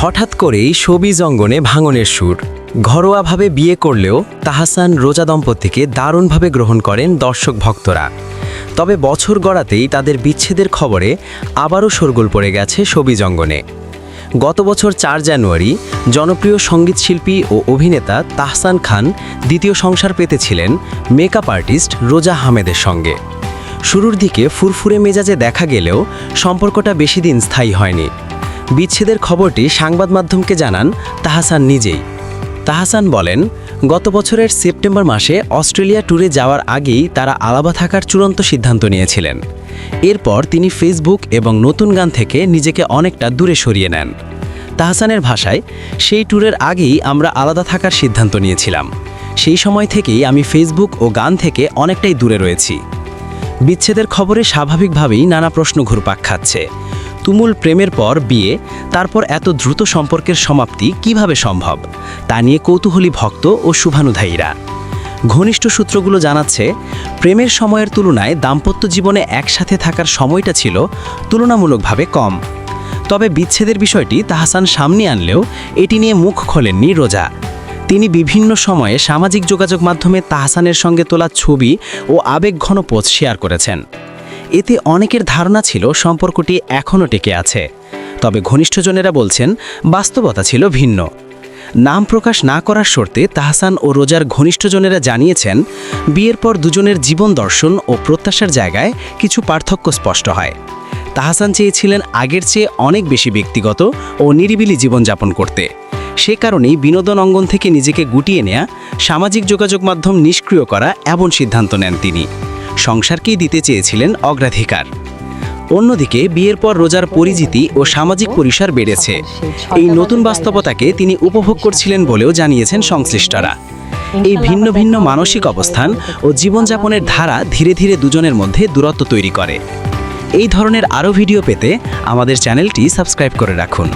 হঠাৎ করেই সবিজ অঙ্গনে ভাঙনের সুর। ঘরোয়াভাবে বিয়ে করলেও তাহাসান রোজা দম্পতিকে দারুণভাবে গ্রহণ করেন দর্শক ভক্তরা। তবে বছর গড়াতেই তাদের বিচ্ছেদের খবরে আবারও শোরগোল পড়ে গেছে সবিজ অঙ্গনে। গত বছর চার জানুয়ারি জনপ্রিয় সঙ্গীতশিল্পী ও অভিনেতা তাহসান খান দ্বিতীয় সংসার পেতেছিলেন মেকআপ আর্টিস্ট রোজা হামেদের সঙ্গে। শুরুর দিকে ফুরফুরে মেজাজে দেখা গেলেও সম্পর্কটা বেশি দিন স্থায়ী হয়নি। বিচ্ছেদের খবরটি সংবাদ মাধ্যমকে জানান তাহাসান নিজেই। তাহাসান বলেন, গত বছরের সেপ্টেম্বর মাসে অস্ট্রেলিয়া ট্যুরে যাওয়ার আগেই তারা আলাদা থাকার চূড়ান্ত সিদ্ধান্ত নিয়েছিলেন। এরপর তিনি ফেসবুক এবং নতুন গান থেকে নিজেকে অনেকটা দূরে সরিয়ে নেন। তাহসানের ভাষায়, সেই ট্যুরের আগেই আমরা আলাদা থাকার সিদ্ধান্ত নিয়েছিলাম। সেই সময় থেকেই আমি ফেসবুক ও গান থেকে অনেকটাই দূরে রয়েছি। বিচ্ছেদের খবরে স্বাভাবিকভাবেই নানা প্রশ্ন ঘুরপাক খাচ্ছে। তুমুল প্রেমের পর বিয়ে, তারপর এত দ্রুত সম্পর্কের সমাপ্তি কীভাবে সম্ভব? তা নিয়ে কৌতূহলী ভক্ত ও শুভানুধায়ীরা। ঘনিষ্ঠ সূত্রগুলো জানাচ্ছে, প্রেমের সময়ের তুলনায় দাম্পত্য জীবনে একসাথে থাকার সময়টা ছিল তুলনামূলকভাবে কম। তবে বিচ্ছেদের বিষয়টি তাহসান সামনে আনলেও এটি নিয়ে মুখ খোলেননি রোজা। তিনি বিভিন্ন সময়ে সামাজিক যোগাযোগ মাধ্যমে তাহসানের সঙ্গে তোলা ছবি ও আবেগঘন পোস্ট শেয়ার করেছেন। এতে অনেকের ধারণা ছিল সম্পর্কটি এখনও টেকে আছে। তবে ঘনিষ্ঠজনেরা বলছেন, বাস্তবতা ছিল ভিন্ন। নাম প্রকাশ না করার শর্তে তাহসান ও রোজার ঘনিষ্ঠজনেরা জানিয়েছেন, বিয়ের পর দুজনের জীবন দর্শন ও প্রত্যাশার জায়গায় কিছু পার্থক্য স্পষ্ট হয়। তাহসান চেয়েছিলেন আগের চেয়ে অনেক বেশি ব্যক্তিগত ও নিরিবিলি জীবনযাপন করতে। সে কারণেই বিনোদন অঙ্গন থেকে নিজেকে গুটিয়ে নেয়া, সামাজিক যোগাযোগ মাধ্যম নিষ্ক্রিয় করা এমন সিদ্ধান্ত নেন তিনি। সংসারকেই দিতে চেয়েছিলেন অগ্রাধিকার। অন্যদিকে, বিয়ের পর রোজার পরিচিতি ও সামাজিক পরিসর বেড়েছে। এই নতুন বাস্তবতাকে তিনি উপভোগ করছিলেন বলেও জানিয়েছেন সংশ্লিষ্টরা। এই ভিন্ন ভিন্ন মানসিক অবস্থান ও জীবনযাপনের ধারা ধীরে ধীরে দুজনের মধ্যে দূরত্ব তৈরি করে। এই ধরনের আরও ভিডিও পেতে আমাদের চ্যানেলটি সাবস্ক্রাইব করে রাখুন।